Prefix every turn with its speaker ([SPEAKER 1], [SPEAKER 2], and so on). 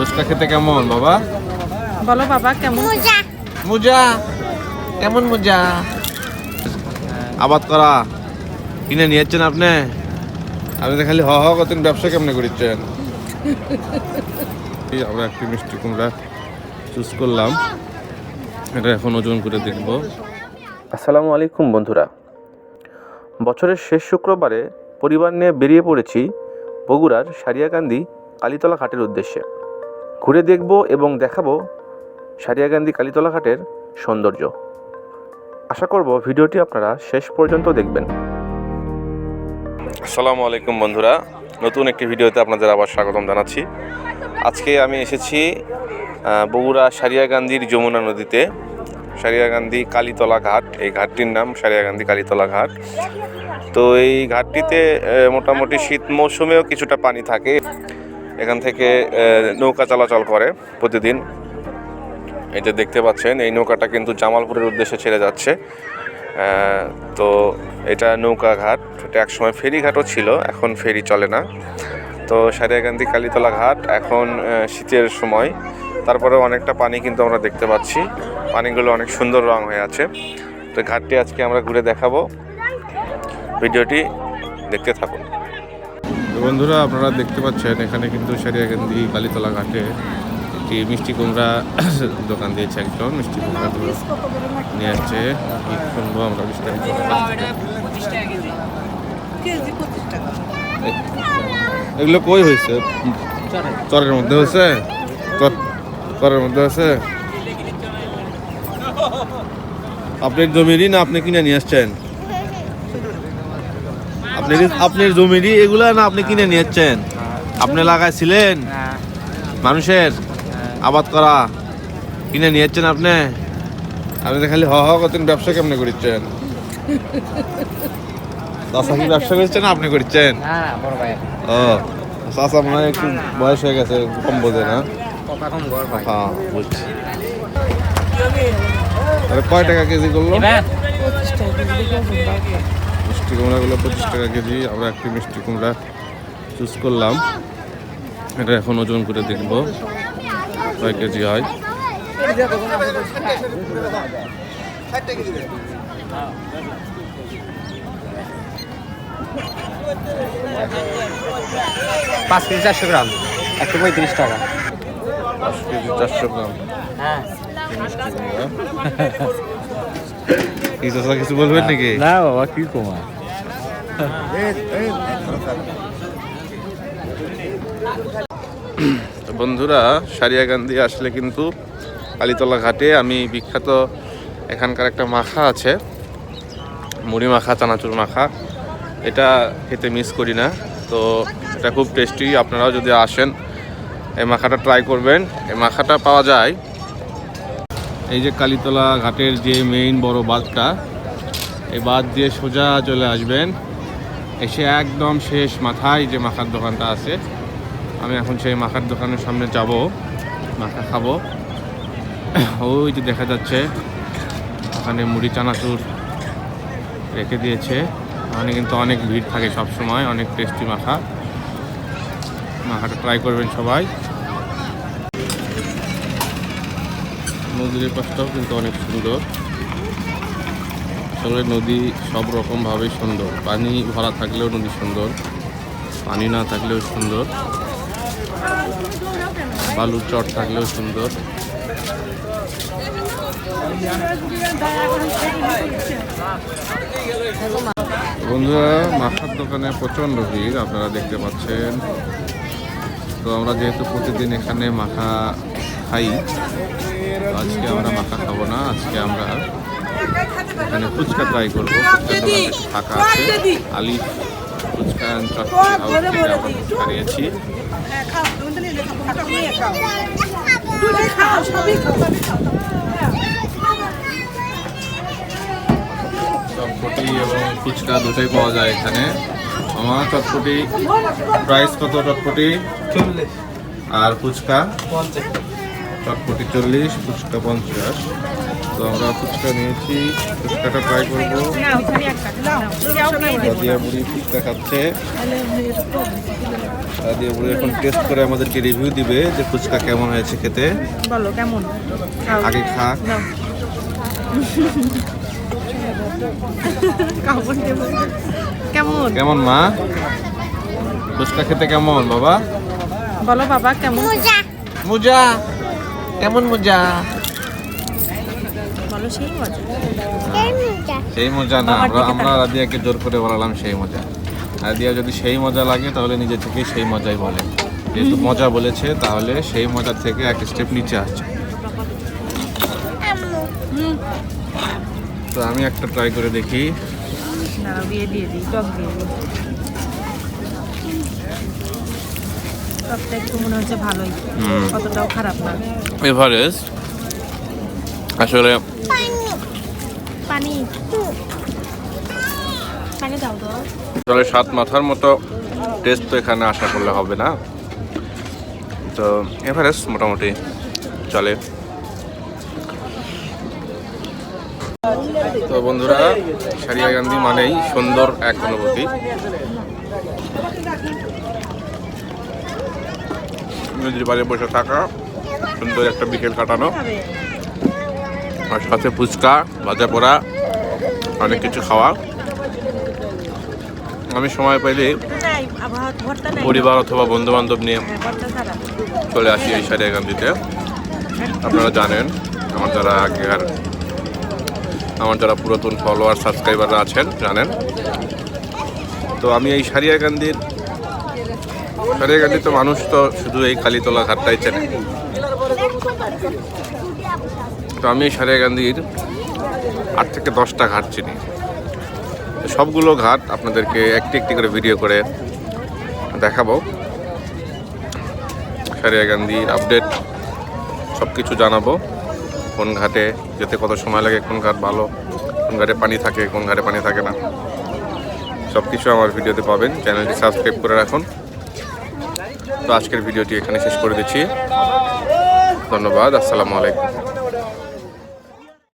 [SPEAKER 1] ফুচকা খেতে কেমন বাবা?
[SPEAKER 2] বলো বাবা কেমন?
[SPEAKER 1] মুজা। কেমন মুজা? আবাদ করা। কিনে নিয়েছেন আপনি? আপনি তো খালি হ হ করতেন ব্যবসা কেমনে করেছেন এই আমরা একটি মিষ্টি কুমড়া চুজ করলাম। এটা এখন ওজন করে দেখব।
[SPEAKER 3] আসসালামু আলাইকুম বন্ধুরা। বছরের শেষ শুক্রবারে পরিবার নিয়ে বেরিয়ে পড়েছি বগুড়ার সারিয়াকান্দি কালীতলা ঘাটের উদ্দেশ্যে। ঘুরে দেখব এবং দেখাবো সারিয়াকান্দি কালীতলা ঘাটের সৌন্দর্য। আশা করব ভিডিওটি আপনারা শেষ পর্যন্ত দেখবেন। আসসালামু আলাইকুম বন্ধুরা, নতুন একটি ভিডিওতে আপনাদের আবার স্বাগতম জানাচ্ছি। আজকে আমি এসেছি বগুড়া সারিয়াকান্দির যমুনা নদীতে। সারিয়াকান্দি কালীতলা ঘাট এই ঘাটটির নাম সারিয়াকান্দি কালীতলা ঘাট তো এই ঘাটটিতে মোটামুটি শীত মৌসুমেও কিছুটা পানি থাকে। এখান থেকে নৌকা চলাচল করে প্রতিদিন। এই যে দেখতে পাচ্ছেন, এই নৌকাটা কিন্তু জামালপুরের উদ্দেশ্যে ছেড়ে যাচ্ছে। তো এটা নৌকা ঘাট, এটা একসময় ফেরি ঘাটও ছিল, এখন ফেরি চলে না। তো সারিয়াকান্দি কালীতলা ঘাট, এখন শীতের সময়। তারপরে অনেকটা পানি কিন্তু আমরা দেখতে পাচ্ছি। পানিগুলো অনেক সুন্দর রং হয়ে আছে। তো ঘাটটি আজকে আমরা ঘুরে দেখাবো। ভিডিওটি দেখতে থাকুন।
[SPEAKER 1] বন্ধুরা, আপনারা দেখতে পাচ্ছেন, এখানে কিন্তু সারিয়াকান্দি কালীতলা ঘাটে একটি মিষ্টি কুমড়া দোকান দিয়েছে একজন। মিষ্টি কুমড়াগুলো নিয়ে আসছে। আমরা বিস্তারিত এগুলো কই হয়েছে? চরের মধ্যে হয়েছে? চর- চরের মধ্যে হয়েছে? আপনার জমিরই না আপনি কিনে নিয়ে আসছেন? আপনি আপনার জমিরই এগুলা না আপনি কিনে নিয়েছেন আপনি লাগাইছিলেন? মানুষের আবাদ করা কিনে নিয়েছেন আপনি? আপনি তো খালি হ হ করতেন ব্যবসা কেমনে করছেন? চাষা কি ব্যবসা করছেন আপনি করছেন?
[SPEAKER 4] বড় ভাই।
[SPEAKER 1] ও চাষা মনে হয় একটু বয়স হয়ে গেছে কম বোঝে না? হ্যাঁ বুঝছি। তাহলে কয় টাকা কেজি করল। মিষ্টি কুমড়াগুলো পঁচিশ টাকা কেজি আমরা একটি মিষ্টি কুমড়া চুজ করলাম। এটা এখন ওজন করে দেখব। কয় কেজি হয়।
[SPEAKER 4] পাঁচ কেজি চারশো গ্রাম। একশো পঁয়ত্রিশ টাকা।
[SPEAKER 1] পাঁচ কেজি চারশো গ্রাম।
[SPEAKER 4] হ্যাঁ।
[SPEAKER 1] কিছু বলবেন নাকি?
[SPEAKER 4] না বাবা কি কমা
[SPEAKER 1] বন্ধুরা সারিয়াকান্দি আসলে কিন্তু কালীতলা ঘাটে, আমি বিখ্যাত এখানকার একটা মাখা আছে, মুড়ি মাখা, চানাচুর মাখা। এটা খেতে মিস করি না, তো এটা খুব টেস্টি আপনারাও যদি আসেন, এই মাখাটা ট্রাই করবেন। এই মাখাটা পাওয়া যায়। এই যে কালীতলা ঘাটের যে মেইন বড় বাঁধটা, এই বাঁধ দিয়ে সোজা চলে আসবেন। এসে একদম শেষ মাথায় যে মাখার দোকানটা আছে, আমি এখন সেই মাখার দোকানের সামনে যাব, মাখা খাব। ওই যে দেখা যাচ্ছে, ওখানে মুড়ি চানাচুর রেখে দিয়েছে। ওখানে কিন্তু অনেক ভিড় থাকে সব সময় অনেক টেস্টি মাখা। মাখাটা ট্রাই করবেন সবাই। এই পাশটাও কিন্তু অনেক সুন্দর। আসলে নদী সব রকমভাবেই সুন্দর। পানি ভরা থাকলেও নদী সুন্দর, পানি না থাকলেও সুন্দর, বালুর চট থাকলেও সুন্দর। বন্ধুরা মাখার দোকানে প্রচণ্ড ভিড়, আপনারা দেখতে পাচ্ছেন। তো আমরা যেহেতু প্রতিদিন এখানে মাখা খাই আজকে আমরা মাখা খাব না, আজকে আমরা এখানে ফুচকা ট্রাই করব। ফাঁকা আছে। আলি ফুচকা চটপটি ফুচকা নিয়েছি চটপটি এবং ফুচকা দুটোই পাওয়া যায় এখানে। আমার চটপটি। প্রাইস কত চটপটি? আর ফুচকা? চটপটি চল্লিশ ফুচকা পঞ্চাশ। তো আমরা ফুচকা নিয়েছি ফুচকাটা ট্রাই করব।
[SPEAKER 2] না ওখানে একটা নাও সেটাও দিয়ে দেবো
[SPEAKER 1] রাদিয়া বুড়ি ফুচকা খাচ্ছে। রাদিয়া বুড়ি এখন টেস্ট করে আমাদেরকে রিভিউ দিবে যে ফুচকা কেমন হয়েছে খেতে।
[SPEAKER 2] বলো কেমন?
[SPEAKER 1] আগে
[SPEAKER 2] দেবো কেমন?
[SPEAKER 1] কেমন মা? ফুচকা খেতে কেমন বাবা?
[SPEAKER 2] বলো বাবা কেমন?
[SPEAKER 1] মুজা। মুজা।
[SPEAKER 2] সেই মজা।
[SPEAKER 1] সেই মজা। না আমরা আমরা রাদিয়াকে জোর করে বলালাম সেই মজা। রাদিয়া যদি সেই মজা লাগে তাহলে নিজে থেকে সেই মজাই বলে। যেহেতু মজা বলেছে তাহলে সেই মজা থেকে এক স্টেপ নিচে আসছে। তো আমি একটা ট্রাই করে দেখি।
[SPEAKER 2] না দিয়ে দিয়ে দিই টক দিয়ে টকটা একটু মনে হচ্ছে ভালোই। অতটাও খারাপ না।
[SPEAKER 1] এভারেস্ট। আসলে
[SPEAKER 2] পানি। পানি দাও তো।
[SPEAKER 1] আসলে সাত মাথার মতো টেস্ট তো এখানে আশা করলে হবে না। তো এভারেস্ট মোটামুটি চলে। তো বন্ধুরা সারিয়া গান্ধী মানেই সুন্দর এক অনুভূতি। নদীর পাড়ে বসে থাকা, সুন্দর একটা বিকেল কাটানো। আর সাথে ফুচকা, ভাজা পোড়া, অনেক কিছু খাওয়া। আমি সময় পাইলে পরিবার অথবা বন্ধু বান্ধব নিয়ে চলে আসি এই সারিয়াকান্দিতে আপনারা জানেন, আমার যারা আগেকার আমার যারা পুরাতন ফলোয়ার সাবস্ক্রাইবাররা আছেন, জানেন। তো আমি এই সারিয়াকান্দির সারিয়াকান্দি তো মানুষ তো শুধু এই কালীতলা ঘাটটাই চেনে। তো আমি সারিয়াকান্দির আট থেকে দশটা ঘাট চিনি। সবগুলো ঘাট আপনাদেরকে একটি একটি করে ভিডিও করে দেখাবো। সারিয়াকান্দির আপডেট সব কিছু জানাব। কোন ঘাটে যেতে কত সময় লাগে, কোন ঘাট ভালো, কোন ঘাটে পানি থাকে, কোন ঘাটে পানি থাকে না। সব কিছু আমার ভিডিওতে পাবেন। চ্যানেলটি সাবস্ক্রাইব করে রাখুন। আজকের ভিডিওটি এখানে শেষ করে দিচ্ছি। ধন্যবাদ আসসালামু আলাইকুম।